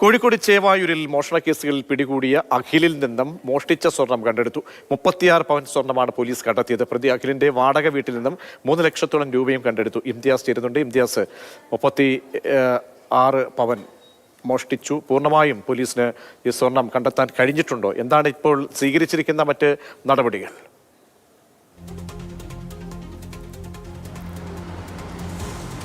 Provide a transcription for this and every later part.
കോഴിക്കോട് ചേവായൂരിൽ മോഷണ കേസുകളിൽ പിടികൂടിയ അഖിലിൽ നിന്നും മോഷ്ടിച്ച സ്വർണം കണ്ടെടുത്തു. മുപ്പത്തിയാറ് പവൻ സ്വർണമാണ് പോലീസ് കണ്ടെത്തിയത്. പ്രതി അഖിലിന്റെ വാടക വീട്ടിൽ നിന്നും മൂന്ന് ലക്ഷത്തോളം രൂപയും കണ്ടെടുത്തു. ഇംതിയാസ് ചേരുന്നുണ്ട്. ഇംതിയാസ് മുപ്പത്തി ആറ് പവൻ മോഷ്ടിച്ചു. പൂർണമായും പോലീസിന് ഈ സ്വർണം കണ്ടെത്താൻ കഴിഞ്ഞിട്ടുണ്ടോ? എന്താണ് ഇപ്പോൾ സ്വീകരിച്ചിരിക്കുന്ന മറ്റ് നടപടികൾ?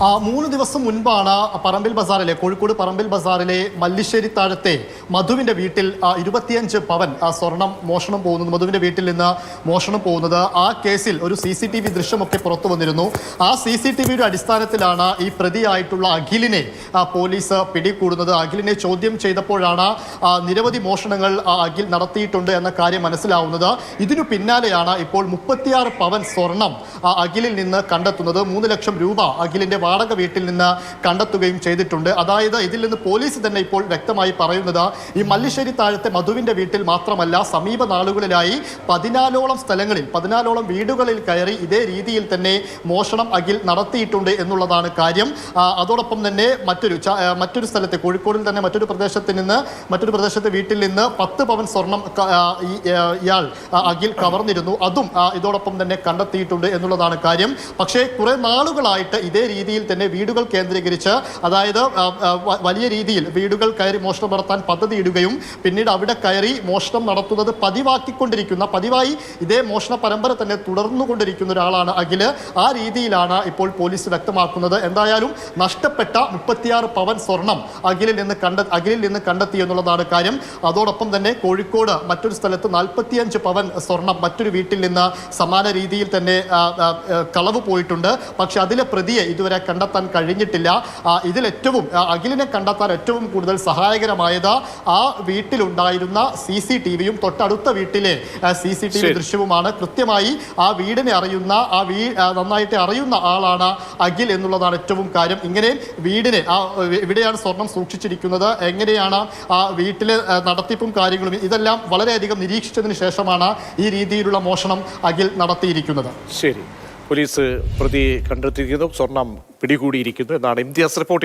മൂന്ന് ദിവസം മുൻപാണ് പറമ്പിൽ ബസാറിലെ കോഴിക്കോട് പറമ്പിൽ ബസാറിലെ മല്ലിശ്ശേരി താഴത്തെ മധുവിന്റെ വീട്ടിൽ ഇരുപത്തിയഞ്ച് പവൻ സ്വർണം മോഷണം പോകുന്നത് മധുവിന്റെ വീട്ടിൽ നിന്ന് മോഷണം പോകുന്നത് ആ കേസിൽ ഒരു സി സി ടി വി ദൃശ്യമൊക്കെ പുറത്തു വന്നിരുന്നു. ആ സി സി ടി വിയുടെ അടിസ്ഥാനത്തിലാണ് ഈ പ്രതിയായിട്ടുള്ള അഖിലിനെ പോലീസ് പിടികൂടുന്നത്. അഖിലിനെ ചോദ്യം ചെയ്തപ്പോഴാണ് നിരവധി മോഷണങ്ങൾ അഖിൽ നടത്തിയിട്ടുണ്ട് എന്ന കാര്യം മനസ്സിലാവുന്നത്. ഇതിനു പിന്നാലെയാണ് ഇപ്പോൾ മുപ്പത്തിയാറ് പവൻ സ്വർണം അഖിലിൽ നിന്ന് കണ്ടെത്തുന്നത്. മൂന്ന് ലക്ഷം രൂപ അഖിലിന്റെ വാടക വീട്ടിൽ നിന്ന് കണ്ടെത്തുകയും ചെയ്തിട്ടുണ്ട്. അതായത് ഇതിൽ നിന്ന് പോലീസ് തന്നെ ഇപ്പോൾ വ്യക്തമായി പറയുന്നത് ഈ മല്ലിശ്ശേരി താഴത്തെ മധുവിന്റെ വീട്ടിൽ മാത്രമല്ല സമീപ നാളുകളിലായി പതിനാലോളം സ്ഥലങ്ങളിൽ പതിനാലോളം വീടുകളിൽ കയറി ഇതേ രീതിയിൽ തന്നെ മോഷണം അഖിൽ നടത്തിയിട്ടുണ്ട് എന്നുള്ളതാണ് കാര്യം. അതോടൊപ്പം തന്നെ മറ്റൊരു മറ്റൊരു സ്ഥലത്തെ കോഴിക്കോടിൽ തന്നെ മറ്റൊരു പ്രദേശത്ത് നിന്ന് മറ്റൊരു പ്രദേശത്തെ വീട്ടിൽ നിന്ന് പത്ത് പവൻ സ്വർണം ഇയാൾ അഖിൽ കവർന്നിരുന്നു. അതും ഇതോടൊപ്പം തന്നെ കണ്ടെത്തിയിട്ടുണ്ട് എന്നുള്ളതാണ് കാര്യം. പക്ഷേ കുറെ നാളുകളായിട്ട് ഇതേ രീതിയിൽ തന്നെ വീടുകൾ കേന്ദ്രീകരിച്ച് അതായത് വലിയ രീതിയിൽ വീടുകൾ കയറി മോഷണം നടത്താൻ പദ്ധതി ഇടുകയും പിന്നീട് അവിടെ കയറി മോഷണം നടത്തുന്നത് പതിവാക്കിക്കൊണ്ടിരിക്കുന്ന പതിവായി ഇതേ മോഷണ പരമ്പര തന്നെ തുടർന്നുകൊണ്ടിരിക്കുന്ന ഒരാളാണ് അഖിൽ. ആ രീതിയിലാണ് ഇപ്പോൾ പോലീസ് വ്യക്തമാക്കുന്നത്. എന്തായാലും നഷ്ടപ്പെട്ട മുപ്പത്തിയാറ് പവൻ സ്വർണം അഖിലിൽ നിന്ന് കണ്ട അഖിലിൽ നിന്ന് കണ്ടെത്തി എന്നുള്ളതാണ് കാര്യം. അതോടൊപ്പം തന്നെ കോഴിക്കോട് മറ്റൊരു സ്ഥലത്ത് നാൽപ്പത്തിയഞ്ച് പവൻ സ്വർണം മറ്റൊരു വീട്ടിൽ നിന്ന് സമാന രീതിയിൽ തന്നെ കളവ് പോയിട്ടുണ്ട്. പക്ഷെ അതിലെ പ്രതിയെ ഇതുവരെ കണ്ടെത്താൻ കഴിഞ്ഞിട്ടില്ല. ഇതിൽ ഏറ്റവും അഖിലിനെ കണ്ടെത്താൻ ഏറ്റവും കൂടുതൽ സഹായകരമായത് ആ വീട്ടിലുണ്ടായിരുന്ന സി സി ടി വിയും തൊട്ടടുത്ത വീട്ടിലെ സി സി ടി വി ദൃശ്യവുമാണ്. കൃത്യമായി ആ വീടിനെ അറിയുന്ന ആ വീ നന്നായിട്ട് അറിയുന്ന ആളാണ് അഖിൽ എന്നുള്ളതാണ് ഏറ്റവും കാര്യം. ഇങ്ങനെ വീടിനെ ആ എവിടെയാണ് സ്വർണം സൂക്ഷിച്ചിരിക്കുന്നത്. എങ്ങനെയാണ് ആ വീട്ടിലെ നടത്തിപ്പും കാര്യങ്ങളും ഇതെല്ലാം വളരെയധികം നിരീക്ഷിച്ചതിന് ശേഷമാണ് ഈ രീതിയിലുള്ള മോഷണം അഖിൽ നടത്തിയിരിക്കുന്നത്. ശരി. പോലീസ് പ്രതി കണ്ടെത്തിയിരിക്കുന്നു. സ്വർണം പിടികൂടിയിരിക്കുന്നു എന്നാണ് ഇംതിയാസ് റിപ്പോർട്ട്